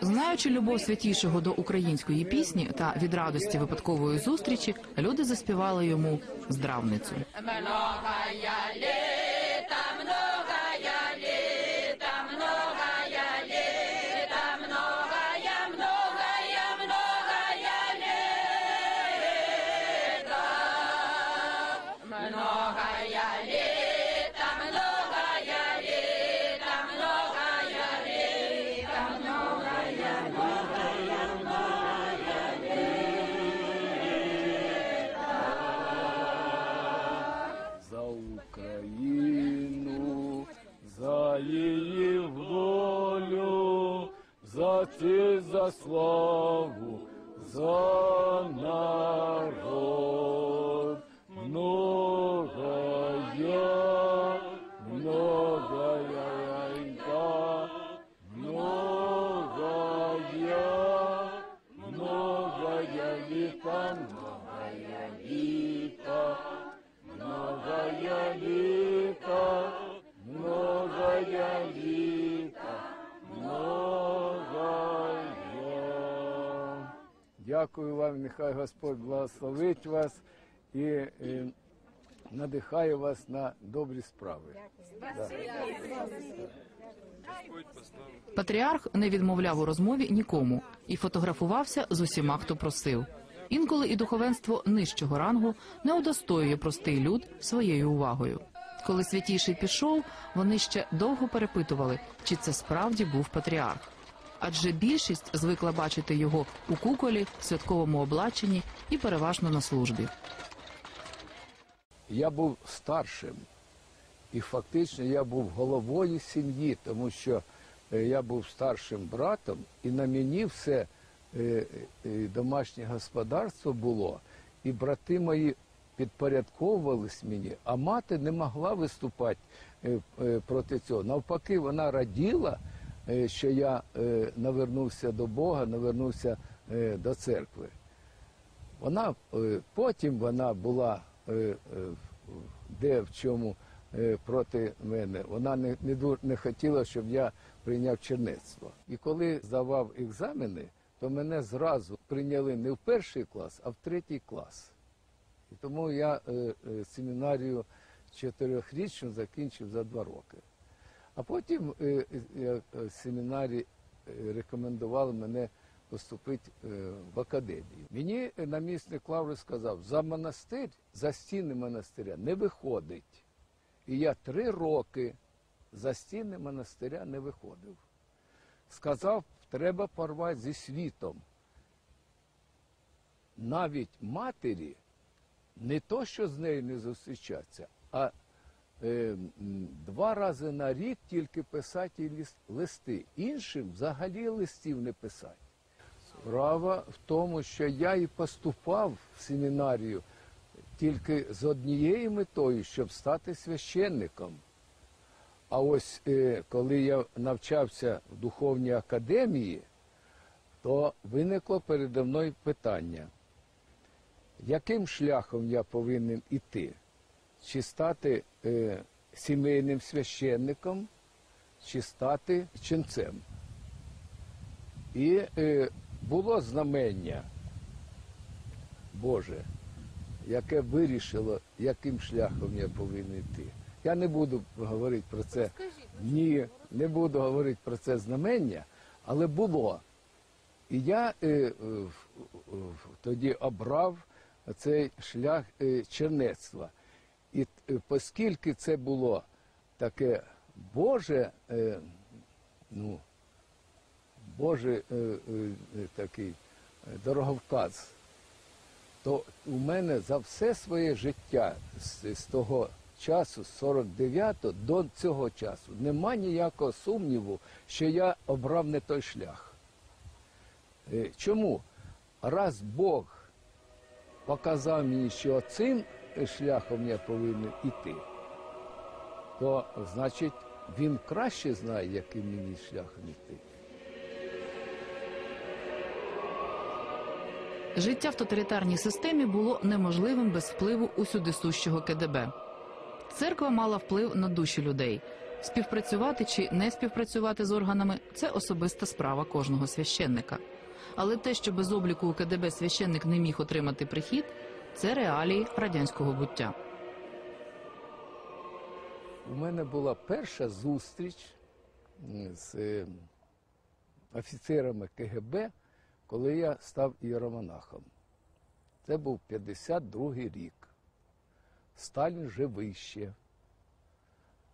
Знаючи любов святішого до української пісні та від радості випадкової зустрічі, люди заспівали йому здравницю. За ці за славу, за народ. Дякую вам, нехай Господь благословить вас і е, надихає вас на добрі справи. Патріарх не відмовляв у розмові нікому і фотографувався з усіма, хто просив. Інколи і духовенство нижчого рангу не удостоює простий люд своєю увагою. Коли святійший пішов, вони ще довго перепитували, чи це справді був патріарх. Адже більшість звикла бачити його у куколі, святковому облаченні і переважно на службі. Я був старшим, і фактично я був головою сім'ї, тому що е, я був старшим братом, і на мені все е, е, домашнє господарство було, і брати мої підпорядковувались мені, а мати не могла виступати проти цього. Навпаки, вона раділа, що я е, навернувся до Бога, навернувся е, до церкви. Вона е, потім вона була е, е, де в чому е, проти мене. Вона не, не, не хотіла, щоб я прийняв чернецтво. І коли здавав екзамени, то мене зразу прийняли не в перший клас, а в третій клас. І тому я е, е, семінарію чотирьохрічну закінчив за два роки. А потім е, е, е, семінарі рекомендували мене поступити в академію. Мені намісник Лаври сказав, за монастир, за стіни монастиря не виходить. І я три роки за стіни монастиря не виходив. Сказав, треба порвати зі світом. Навіть матері не то, що з нею не зустрічатися, а два рази на рік тільки писати листи. Іншим взагалі листів не писати. Справа в тому, що я і поступав в семінарію тільки з однією метою, щоб стати священником. А ось е, коли я навчався в духовній академії, то виникло передо мною питання, яким шляхом я повинен іти? Чи стати е, сімейним священником, чи стати ченцем? І е, було знамення Боже, яке вирішило, яким шляхом я повинен йти. Я не буду говорити про це. Ні, не буду говорити про це знамення, але було. І я е, е, тоді обрав цей шлях е, чернецтва. І е, оскільки це було таке Боже, е, ну, Боже е, е, е, такий е, дороговказ, то у мене за все своє життя з, з того часу, з 49-го до цього часу, нема ніякого сумніву, що я обрав не той шлях. Чому? Раз Бог показав мені, що цим шляхом я повинен іти, то значить він краще знає, яким мені шляхом іти. Життя в тоталітарній системі було неможливим без впливу усюдисущого КДБ. Церква мала вплив на душі людей. Співпрацювати чи не співпрацювати з органами це особиста справа кожного священника. Але те, що без обліку у КДБ священник не міг отримати прихід, це реалії радянського буття. У мене була перша зустріч з е, офіцерами КГБ, коли я став іеромонахом. Це був 52-й рік. Сталін живий ще.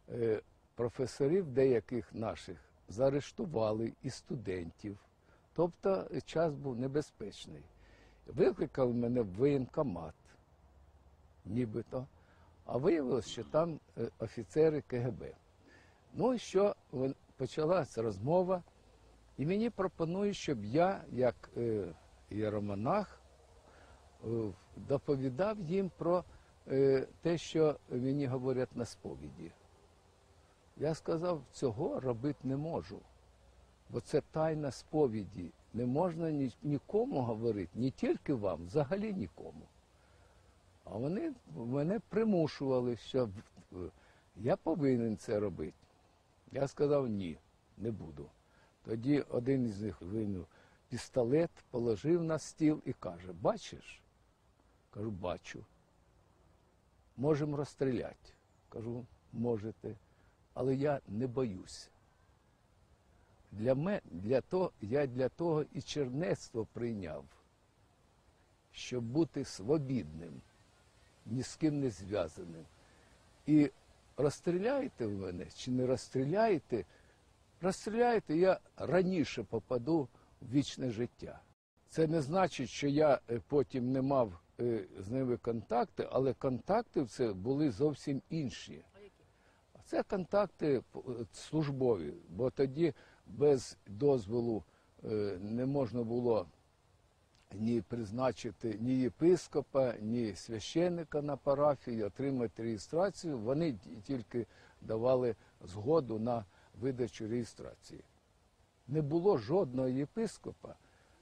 Е, Професорів деяких наших заарештували і студентів. Тобто е, час був небезпечний. Викликали мене в воєнкомат, нібито. А виявилося, що там е, офіцери КГБ. Ну і що почалася розмова, і мені пропонують, щоб я, як е, іеромонах, е, доповідав їм про те, що мені говорять на сповіді. Я сказав, цього робити не можу, бо це тайна сповіді. Не можна ні- нікому говорити, не тільки вам, взагалі нікому. А вони мене примушували, що е, я повинен це робити. Я сказав ні, не буду. Тоді один із них винув пістолет, положив на стіл і каже: Бачиш? Кажу, бачу. Можемо розстріляти. Кажу, можете. Але я не боюся. Для мене, для того, я для того і чернецтво прийняв, щоб бути свобідним ні з ким не зв'язаним. І розстріляєте в мене чи не розстріляєте, розстріляєте, я раніше попаду в вічне життя. Це не значить, що я е, потім не мав е, з ними контакти, але контакти це були зовсім інші. Це контакти е, службові, бо тоді без дозволу е, не можна було ні призначити ні єпископа, ні священника на парафії, отримати реєстрацію. Вони тільки давали згоду на видачу реєстрації. Не було жодного єпископа,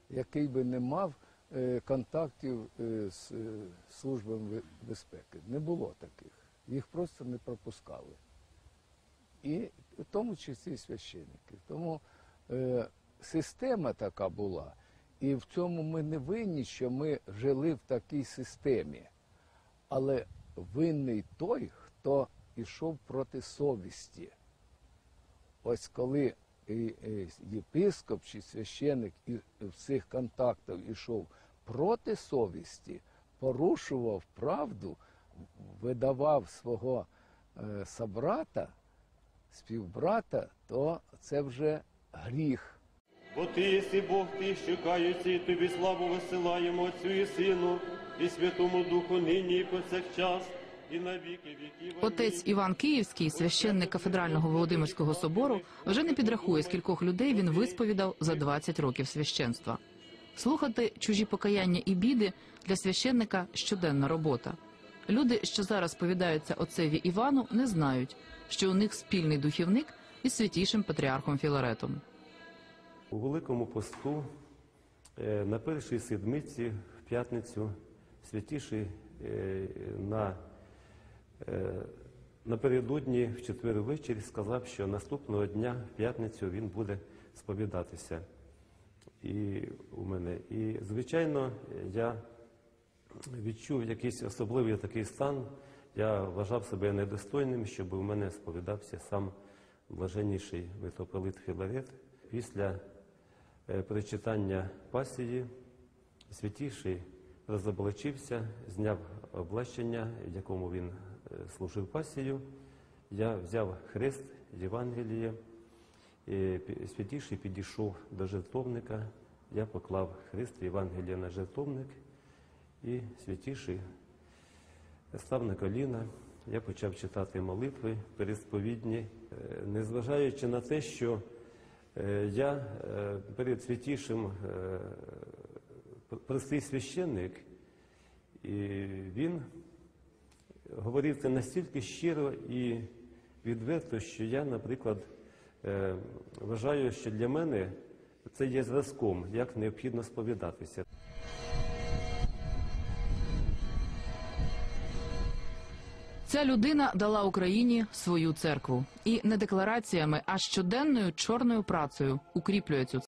який би не мав е, контактів е, з службами безпеки. Не було таких. Їх просто не пропускали. І в тому числі і священники. Тому е, система така була. І в цьому ми не винні, що ми жили в такій системі. Але винний той, хто йшов проти совісті. Ось коли і, і єпископ чи священик в цих контактах йшов проти совісті, порушував правду, видавав свого е, собрата, співбрата, то це вже гріх. Бо ти єси Бог, ти і тобі славу висилаємо Отцю і Сину, і Святому Духу нині і повсякчас, і на віки віків. Отець Іван Київський, священник кафедрального Володимирського собору, вже не підрахує, скількох людей він висповідав за 20 років священства. Слухати чужі покаяння і біди для священника щоденна робота. Люди, що зараз повідаються отцеві Івану, не знають, що у них спільний духівник із святішим патріархом Філаретом. У Великому посту е, на першій седмиці в п'ятницю святіший е, на, е, напередодні в четвер ввечері сказав, що наступного дня в п'ятницю він буде сповідатися. І у мене. І, звичайно, я відчув якийсь особливий такий стан. Я вважав себе недостойним, щоб у мене сповідався сам блаженніший митрополит Філарет. Після е, прочитання пасії святіший розоблачився, зняв облачення, в якому він е, служив пасію. Я взяв хрест Євангеліє, святіший підійшов до жертовника. Я поклав хрест Євангелія на жертовник, і святіший став на коліна. Я почав читати молитви передсповідні, Е, незважаючи на те, що е, я е, перед святішим простий священник, і він говорив це настільки щиро і відверто, що я, наприклад, вважаю, що для мене це є зразком, як необхідно сповідатися. Ця людина дала Україні свою церкву і не деклараціями, а щоденною чорною працею укріплює цю.